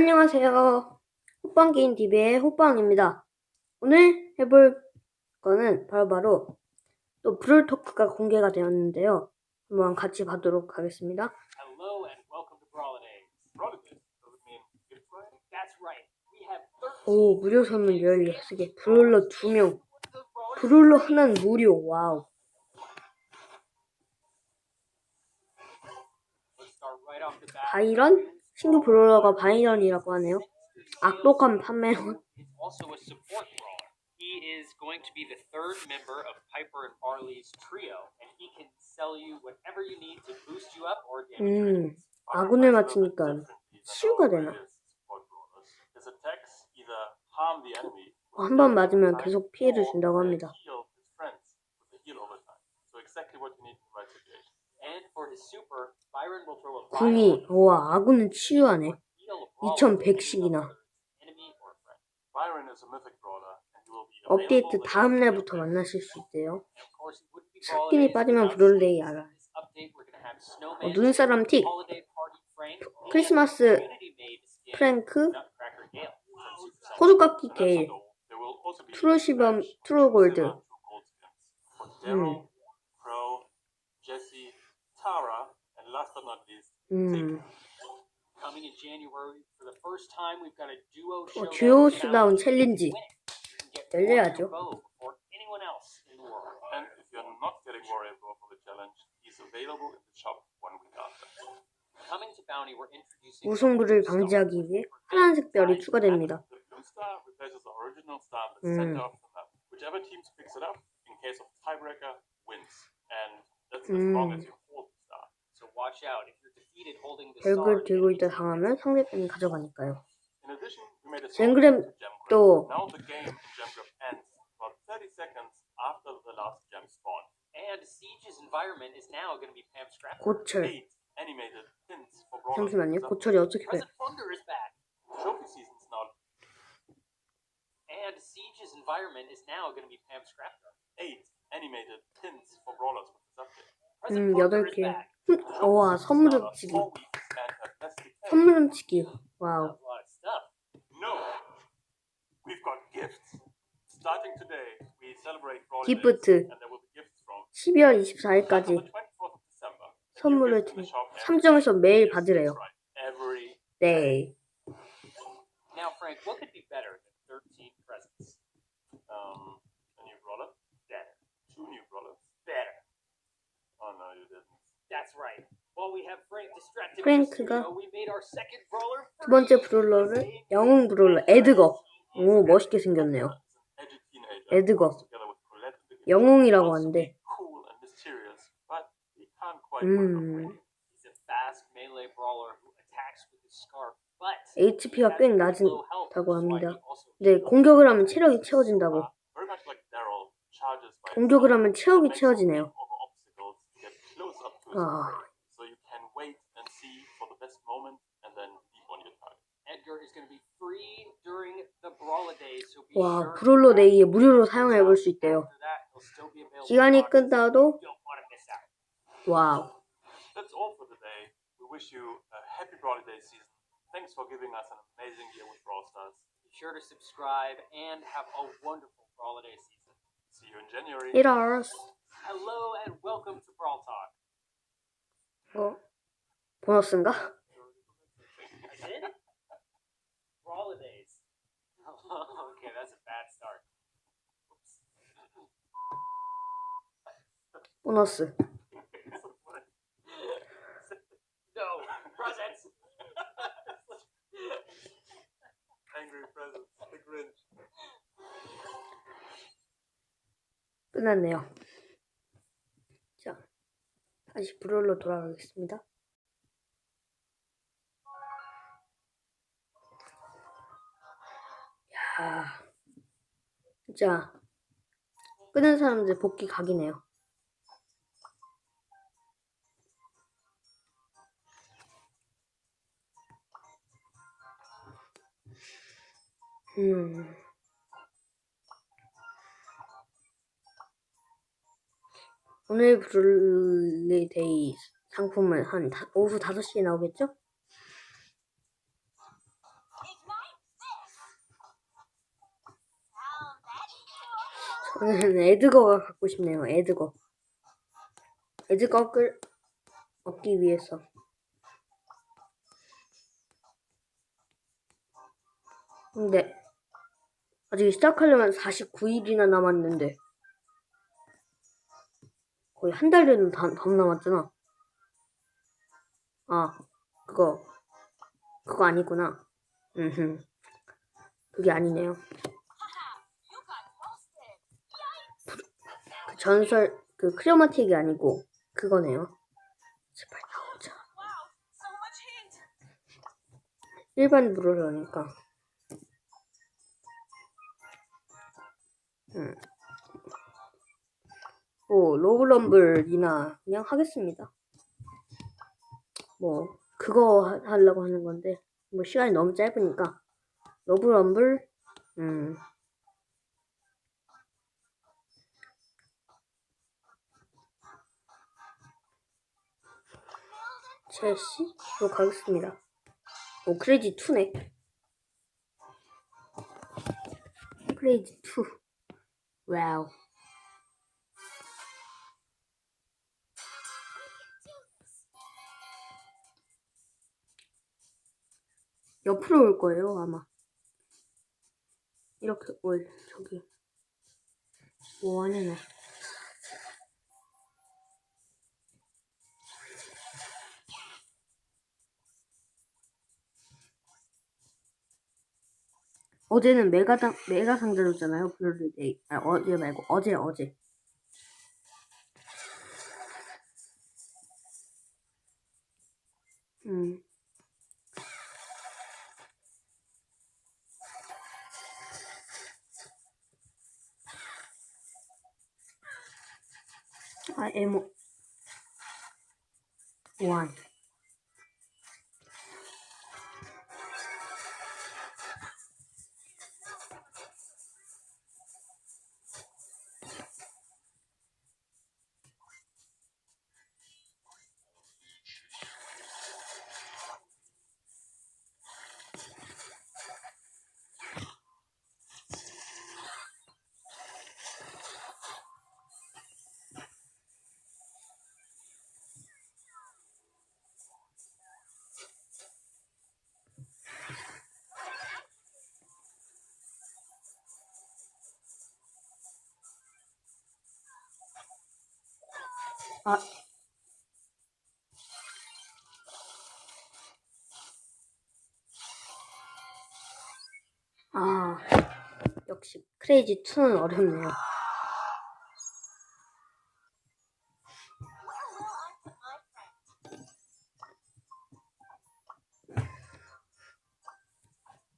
안녕하세요. 호빵게임 TV의 호빵입니다. 오늘 해볼 거는 바로 바로 또 브롤 토크가 공개가 되었는데요. 한번 같이 봐도록 하겠습니다. Hello and welcome to Brolidays. Prodigies? Does it mean gift writing? That's right. We have 13 오, 무료 선물 16개, 브롤러 2명, 브롤러 하나는 무료, 와우. 바이런? 신규 브롤러가 바이런이라고 하네요. 악독한 판매원. Also a support brawler. He is going to be the third member of Piper and Barley's trio, and he can sell you whatever you need to boost you up or damage. 음, 아군을 맞히니까 치유가 되나? Support brawlers. His attacks either harm the enemy 한번 맞으면 계속 피해를 준다고 합니다. 궁이, 와, 아군은 치유하네. heal a brawler 2100씩이나. enemy or friend. Byron is a mythic brawler and he will be 업데이트 available 다음 날부터 만나실 수 있대요. 스킨이 빠지면 브롤레이 알아. 어, 눈사람 틱, 크리스마스 프랭크. 호두깎이 And 게일, patch 트루골드. silver Tara, and last but not least, 음, Coming in January, for the first time, we've got a duo 어, showdown. 듀오. 수다운 챌린지. 열려야죠. Warrior Bow before anyone else in the world. and if you're not getting Warrior Bro for the challenge, he's available in the shop one week after. Coming to Bounty, we're introducing 우승부를 방지하기 위해 파란색 별이 추가됩니다. Mm. map. Whichever team picks it up, in case of tiebreaker, wins. And that's as Mm. long as you 글 star. 들고 있다 당하면 상대편이 가져가니까요. In addition, we made a 젠그램 swap to Gem Grab. 또 Now the game in Gem Grab ends about 30 seconds after the last gem spawn. And Siege's environment is now going to be Pam Scrapper. 고철. 잠시만요. 고철이 어떻게 돼? And Siege's environment is now going to be Pam Scrapper. eight animated pins for brawlers with this update. Present 음, Thunder 여덟 is 개. back. 흠, 우와, 선물 훔치기. 선물 훔치기. 와우. 기프트. Days, and there will be gifts from 12월 Until 24일까지 the 24th of December. 선물을 New gifts in the shop every 3점에서 매일. 받으래요. 네. That's right. While we have Frank distracted 프랭크가 with the studio, we made our second brawler 두 번째 브롤러를 영웅 브롤러 에드거. 오, 멋있게 생겼네요. 에드거. 영웅이라고 하는데. 음. HP가 꽤 낮다고 합니다. 네, 공격을 하면 체력이 채워진다고. 공격을 하면 체력이 채워지네요. close up to his 아. prey. So you can wait and see for the best moment and then leap on your target. Edgar is going to be free during the Brawler days, so be 와, sure to 브롤러 grab 데이에 him. 무료로 사용해 볼 수 있대요. After that, he'll still be available 기간이 in boxes. 끝나도 You don't want to miss out. 와우. That's all for today. We wish you a happy Brawley Day season. Thanks for giving us an amazing year with Brawl Stars. Be sure to subscribe and have a wonderful Brawler Day season. See you in January. 이러스. Hello and welcome to Brawl Talk. 어? 보너스인가? 보너스. 끝났네요. 자, 다시 브롤로 돌아가겠습니다. 야, 진짜 끄는 사람들 복귀 각이네요. 음. 오늘 블루데이 상품은 한 다, 오후 5시에 나오겠죠? 저는 에드거가 갖고 싶네요. 에드거. 에드거 끌 얻기 위해서. 근데 아직 시작하려면 49일이나 남았는데 거의 한 달에는 더, 더 남았잖아. 아, 그거 그거 아니구나. 음, 그게 아니네요. 그 전설 그 크레마틱이 아니고 그거네요. 제발 나오자. 일반 브롤러니까. 뭐 로블럼블이나 그냥 하겠습니다. 뭐 그거 하- 하려고 하는 건데 뭐 시간이 너무 짧으니까 로블럼블 음 첼시로 가겠습니다. 오 크레이지 2네. 크레이지 2. 와우. 옆으로 올 거예요, 아마. 이렇게 올, 저기. 원이네. 어제는 메가당, 메가 상자였잖아요, 블루데이. 아, 어제 말고, 어제, 어제. 음. 아, 에 아. 아, 역시 크레이지 2는 어렵네요.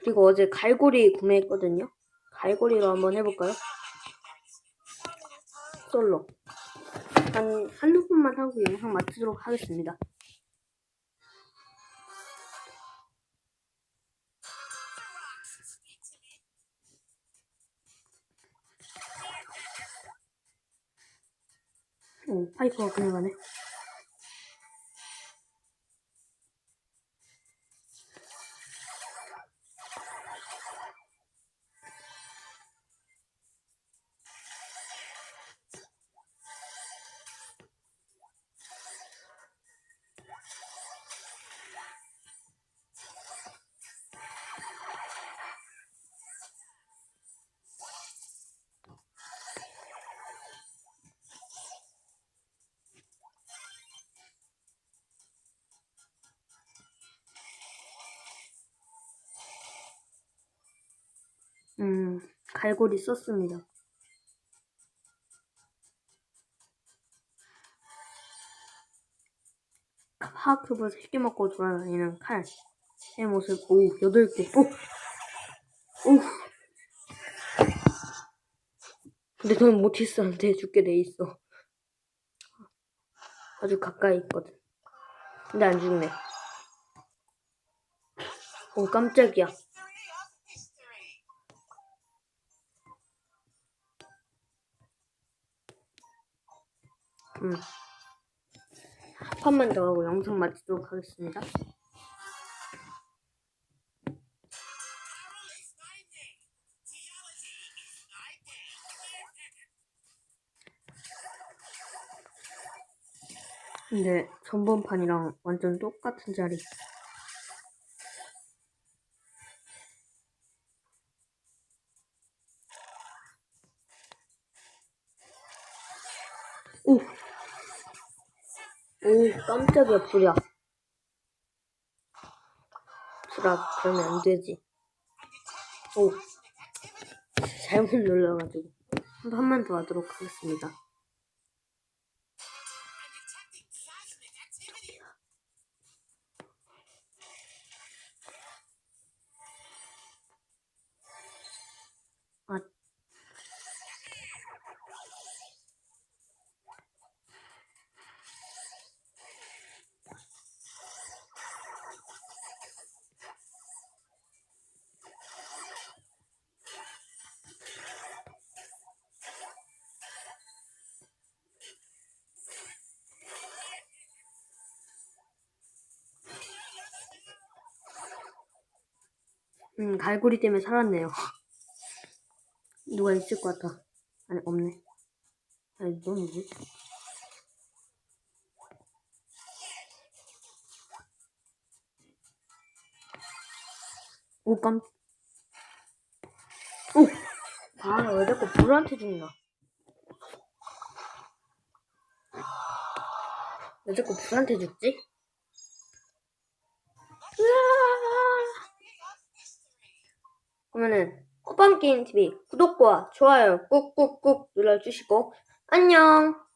그리고 어제 갈고리 구매했거든요. 갈고리로 한번 해볼까요? 솔로. 한, 한두 분만 하고 영상 마치도록 하겠습니다. 오, 파이퍼가 그냥 가네. 음, 갈고리 썼습니다. 하크버 3개 먹고 돌아다니는 칼의 모습, 오, 8개, 오! 오! 근데 저는 모티스한테 죽게 돼 있어. 아주 가까이 있거든. 근데 안 죽네. 오, 깜짝이야. 음. 한 판만 더 하고 영상 마치도록 하겠습니다. 근데 전번판이랑 완전 똑같은 자리 깜짝이야, 불이야. 불아, 그러면 안 되지. 오. 잘못 눌러가지고. 한 번만 더 하도록 하겠습니다. 음, 갈고리 때문에 살았네요. 누가 있을 것 같아. 아니, 없네. 아니, 넌 누구지? 오, 깜. 오! 아, 왜 자꾸 불한테 죽나? 왜 자꾸 불한테 죽지? 그러면은 호빵게임 TV 구독과 좋아요 꾹꾹꾹 눌러주시고 안녕.